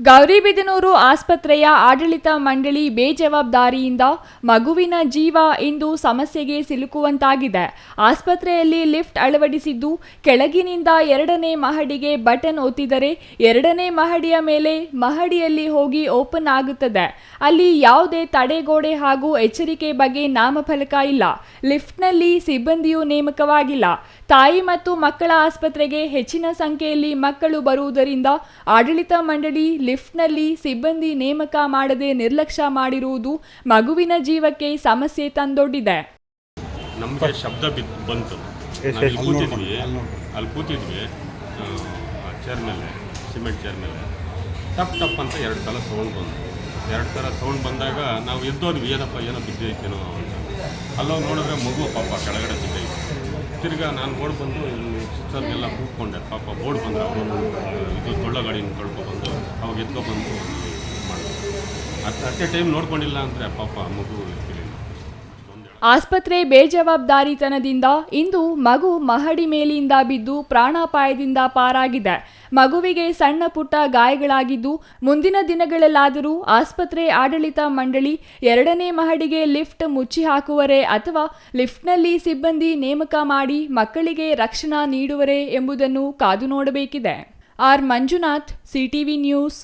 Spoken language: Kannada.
ಗೌರಿಬಿದನೂರು ಆಸ್ಪತ್ರೆಯ ಆಡಳಿತ ಮಂಡಳಿ ಬೇಜವಾಬ್ದಾರಿಯಿಂದ ಮಗುವಿನ ಜೀವ ಇಂದು ಸಮಸ್ಯೆಗೆ ಸಿಲುಕುವಂತಾಗಿದೆ. ಆಸ್ಪತ್ರೆಯಲ್ಲಿ ಲಿಫ್ಟ್ ಅಳವಡಿಸಿದ್ದು ಕೆಳಗಿನಿಂದ ಎರಡನೇ ಮಹಡಿಗೆ ಬಟನ್ ಒತ್ತಿದರೆ ಎರಡನೇ ಮಹಡಿಯ ಮೇಲೆ ಮಹಡಿಯಲ್ಲಿ ಹೋಗಿ ಓಪನ್ ಆಗುತ್ತದೆ. ಅಲ್ಲಿ ಯಾವುದೇ ತಡೆಗೋಡೆ ಹಾಗೂ ಎಚ್ಚರಿಕೆ ಬಗ್ಗೆ ನಾಮಫಲಕ ಇಲ್ಲ. ಲಿಫ್ಟ್ನಲ್ಲಿ ಸಿಬ್ಬಂದಿಯೂ ನೇಮಕವಾಗಿಲ್ಲ. ತಾಯಿ ಮತ್ತು ಮಕ್ಕಳ ಆಸ್ಪತ್ರೆಗೆ ಹೆಚ್ಚಿನ ಸಂಖ್ಯೆಯಲ್ಲಿ ಮಕ್ಕಳು ಬರುವುದರಿಂದ ಆಡಳಿತ ಮಂಡಳಿ ಲಿಫ್ಟ್ನಲ್ಲಿ ಸಿಬ್ಬಂದಿ ನೇಮಕ ಮಾಡದೆ ನಿರ್ಲಕ್ಷ್ಯ ಮಾಡಿರುವುದು ಮಗುವಿನ ಜೀವಕ್ಕೆ ಸಮಸ್ಯೆ ತಂದೊಡ್ಡಿದೆ. ನಮಗೆ ಶಬ್ದ ಬಂತು. ಅಲ್ಲಿ ಕೂತಿದ್ವಿ. ಅಲ್ಲಿ ಕೂತಿದ್ವಿ ಚೇರ್ ಮೇಲೆ ಸಿಮೆಂಟ್ ಚೇರ್ ಮೇಲೆ. ಟಪ್ ಟಪ್ ಅಂತ ಎರಡು ಸಲ ಸೌಂಡ್ ಬಂತು. ಎರಡು ಥರ ಸೌಂಡ್ ಬಂದಾಗ ನಾವು ಎದ್ದೋದ್ವಿ ಏನಪ್ಪ ಏನೋ ಬಿದ್ದೈತೇನೋ ಅಂತ. ಅಲ್ಲೋಗಿ ನೋಡಿದ್ರೆ ಮಗು ಪಾಪ ಕೆಳಗಡೆ ಬಿದ್ದೈತೆ ತಿರ್ಗಾ ನಾನು ಓಡ್ ಬಂದು ಸಿಸ್ಟರ್ಗೆಲ್ಲ ಕೂತ್ಕೊಂಡೆ. ಪಾಪ ಬೋರ್ಡ್ ಬಂದ್ರೆ ಅವರು ಇದು ತೊಳ್ಳ ಗಾಡಿನ ಕಳ್ಕೊಬಂದು ಎತ್ಕೊಬಂದು ಎ ಟೈಮ್ ನೋಡ್ಕೊಂಡಿಲ್ಲ ಅಂದ್ರೆ ಪಾಪ ಮಗು ಆಸ್ಪತ್ರೆ ಬೇಜವಾಬ್ದಾರಿತನದಿಂದ ಇಂದು ಮಗು ಮಹಡಿ ಮೇಲಿಂದ ಬಿದ್ದು ಪ್ರಾಣಾಪಾಯದಿಂದ ಪಾರಾಗಿದೆ. ಮಗುವಿಗೆ ಸಣ್ಣ ಪುಟ್ಟ ಗಾಯಗಳಾಗಿದ್ದು ಮುಂದಿನ ದಿನಗಳಲ್ಲಾದರೂ ಆಸ್ಪತ್ರೆ ಆಡಳಿತ ಮಂಡಳಿ ಎರಡನೇ ಮಹಡಿಗೆ ಲಿಫ್ಟ್ ಮುಚ್ಚಿ ಹಾಕುವರೆ ಅಥವಾ ಲಿಫ್ಟ್ನಲ್ಲಿ ಸಿಬ್ಬಂದಿ ನೇಮಕ ಮಾಡಿ ಮಕ್ಕಳಿಗೆ ರಕ್ಷಣಾ ನೀಡುವರೆ ಎಂಬುದನ್ನು ಕಾದು ನೋಡಬೇಕಿದೆ. R Manjunath C T V news